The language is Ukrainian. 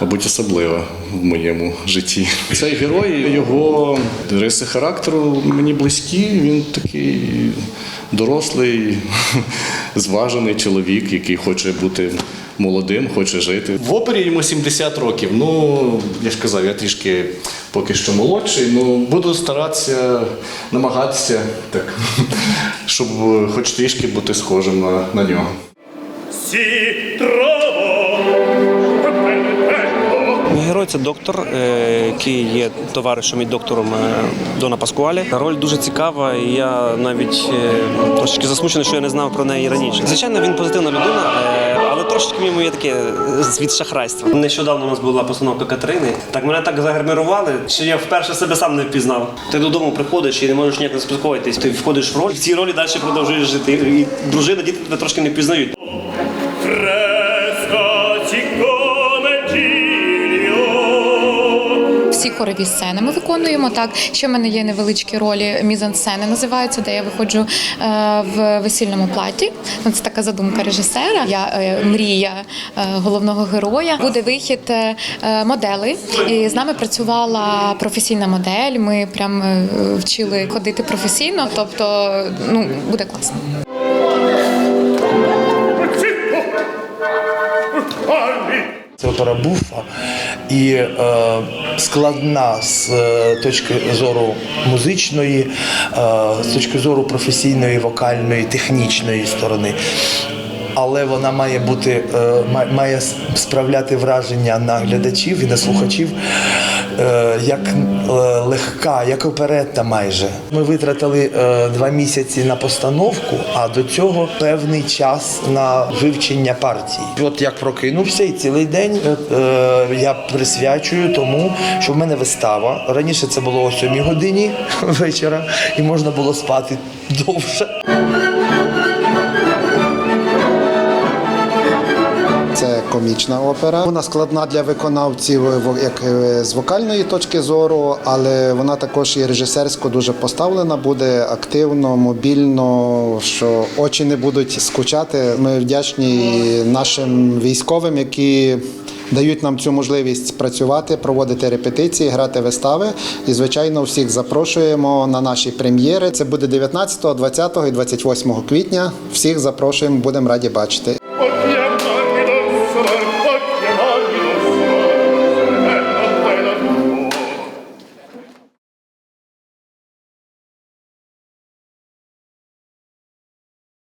мабуть, особлива в моєму житті. Цей герой, його риси характеру мені близькі. Він такий дорослий, зважений чоловік, який хоче бути молодим, хоче жити. В опері йому 70 років. Ну, я ж казав, я трішки поки що молодший. Ну, буду старатися, намагатися так, щоб хоч трішки бути схожим на, на нього. Герой це доктор, е, який є товаришем і доктором е, Дона Паскуалі. Роль дуже цікава, і я навіть е, трошки засмучений, що я не знав про неї раніше. Звичайно, він позитивна людина, але трошки в є таке від шахрайства. Нещодавно у нас була постановка Катерини. Так мене так загримірували, що я вперше себе сам не впізнав. Ти додому приходиш і не можеш ніяк заспокоїтись. Ти входиш в роль, в цій ролі далі продовжуєш жити. І дружина, діти тебе трошки не впізнають. Всі хорові сцени ми виконуємо так. Ще в мене є невеличкі ролі мізансцени називаються, де я виходжу е, в весільному платі. Ну, Це така задумка режисера. Я е, мрія е, головного героя. Буде вихід модели, і з нами працювала професійна модель. Ми прям вчили ходити професійно. Тобто, ну буде класно. calmi Це опера буфа і е, складна з е, точки зору музичної, е, з точки зору професійної, вокальної, технічної сторони. Але вона має бути е, має справляти враження на глядачів і на слухачів е, як е, легка, як оперетта майже. Ми витратили два місяці на постановку, а до цього певний час на вивчення партії. От як прокинувся, і цілий день я присвячую тому, що в мене вистава. Раніше це було о 7 годині вечора, і можна було спати довше. Комічна опера. Вона складна для виконавців як е, з вокальної точки зору, але вона також і режисерсько дуже поставлена, буде активно, мобільно, що очі не будуть скучати. Ми вдячні нашим військовим, які. Дають нам цю можливість працювати, проводити репетиції, грати вистави. І, звичайно, всіх запрошуємо на наші прем'єри. Це буде 19, 20 і 28 квітня. Всіх запрошуємо, будемо раді бачити.